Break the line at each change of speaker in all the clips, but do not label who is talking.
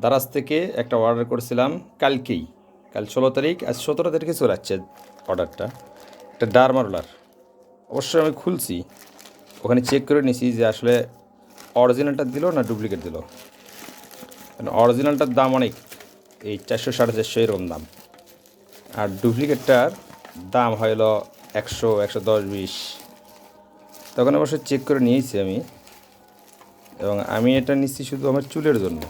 দারাজ থেকে একটা অর্ডার করেছিলাম কালকেই। কাল ষোলো তারিখ, আজ সতেরো তারিখে চলে যাচ্ছে অর্ডারটা একটা ডার্মা রোলার। অবশ্যই আমি খুলছি। ওখানে চেক করে নিয়েছি যে আসলে অরিজিনালটা দিল না ডুপ্লিকেট দিল। কারণ অরিজিনালটার দাম অনেক। এই চারশো সাড়ে চারশো এরকম দাম। আর ডুপ্লিকেটটার দাম হলো একশো একশো দশ, বিশ। তখন অবশ্য চেক করে নিয়েছি আমি। এবং আমি এটা নিচ্ছি শুধু আমার চুলের জন্য।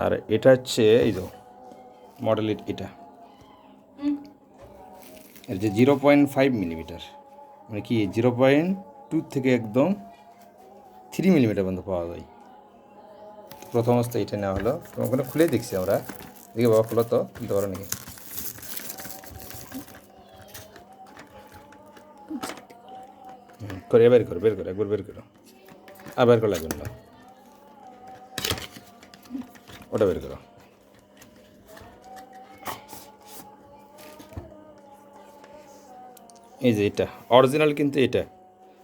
আর এটা হচ্ছে এই তো মডেল এটা। এর যে জিরো পয়েন্ট ফাইভ মিলিমিটার মানে কি জিরো পয়েন্ট টু থেকে একদম থ্রি মিলিমিটার পর্যন্ত পাওয়া যায়। প্রথম অবস্থায় এটা নেওয়া হলো। ওখানে খুলে দেখছি আমরা। দেখি বাবা খুলো তো পারো নাকি? করে বের করো বের করো একবার বের করো। আবার বের করা লাগবে না। ওটা বের করো। এই যে এটা অরিজিনাল কিন্তু এটা।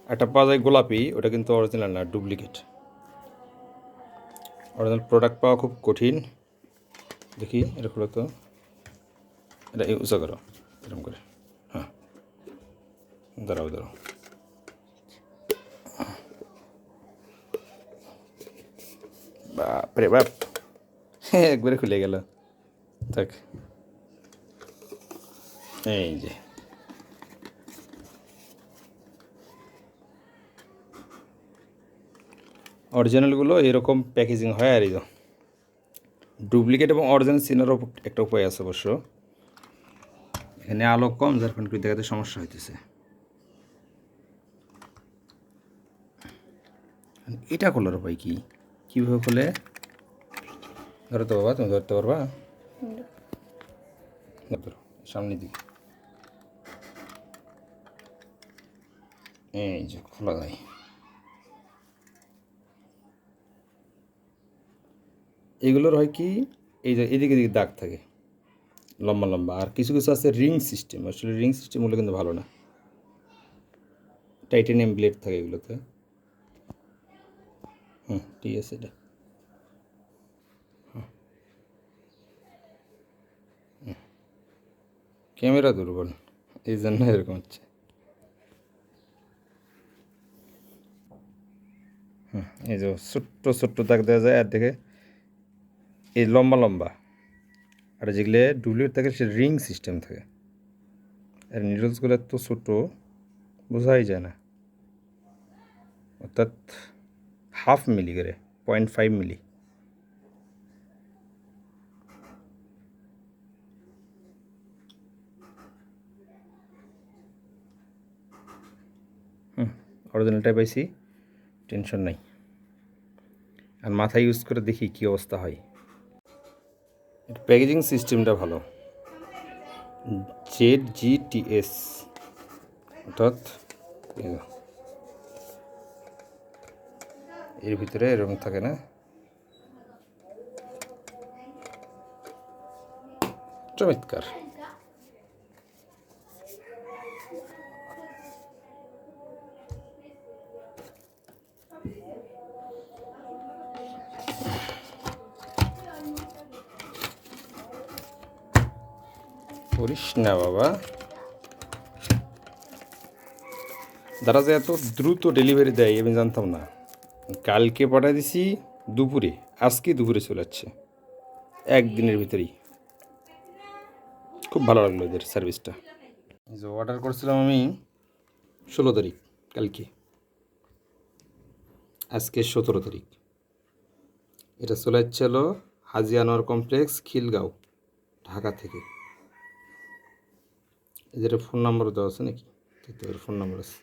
একটা পাওয়া যায় গোলাপি, ওটা কিন্তু অরিজিনাল না ডুপ্লিকেট অরিজিনাল প্রোডাক্ট পাওয়া খুব কঠিন। দেখি, এটা খুলো তো। এটা উঁচা করো, এরকম করে। হ্যাঁ। দাঁড়াও দাঁড়াও। বাপরে বাপ। একবারে খুলে গেল। থাক। এই যে। অরিজিনালগুলো এরকম প্যাকেজিং হয় আর ডুপ্লিকেট এবং অরিজিনাল সিনারও একটা উপায় আছে অবশ্য। এখানে আলো কম, যার একটু দেখাতে সমস্যা হইতেছে। এটা খোলার উপায় কি? কীভাবে খুলে? ধরো তো বাবা তুমি ধরতে পারবা? সামনের দিকে। এই যে, খোলা যায়। এগুলোর হয় কি? এই যে, এদিকে এদিকে দাগ থাকে, লম্বা লম্বা। আর কিছু কিছু আছে রিং সিস্টেম। আসলে রিং সিস্টেম হলে কিন্তু ভালো না। টাইটেনিয়াম ব্লেড থাকে এগুলোতে। হুম, ঠিক আছে এটা হুম। হুম। ক্যামেরা দুর্বল, এই জন্য এরকম হচ্ছে। এই যে ছোট্ট ছোট্ট দাগ দেওয়া যায়, আর দেখে এই লম্বা লম্বা। আর যেগুলো ডুপ্লিকেট থাকে, সে রিং সিস্টেম থাকে। আর নিডলসগুলো এত ছোটো, বোঝাই যায় না। অর্থাৎ হাফ মিলি করে, পয়েন্ট ফাইভ মিলি হুম অরিজিনালটাই পাইছি, টেনশন নাই। আর মাথা ইউজ করে দেখি কী অবস্থা হয়। প্যাকেজিং সিস্টেমটা ভালো। জেড জি টি এস অর্থাৎ এর ভিতরে এরকম থাকে না? চমৎকার। করিস না বাবা। দাদা যে এত দ্রুত ডেলিভারি দেয়, আমি জানতাম না। কালকে পাঠিয়ে দিছি দুপুরে, আজকে দুপুরে চলে যাচ্ছে একদিনের ভিতরেই। খুব ভালো লাগল এদের সার্ভিসটা যে অর্ডার করেছিলাম আমি ষোলো তারিখ, কালকে। আজকে সতেরো তারিখ। এটা চলে যাচ্ছিল হাজি আনোয়ার কমপ্লেক্স, খিলগাঁও, ঢাকা থেকে। এদের ফোন নম্বর দেওয়া আছে নাকি? ফোন নম্বর আছে।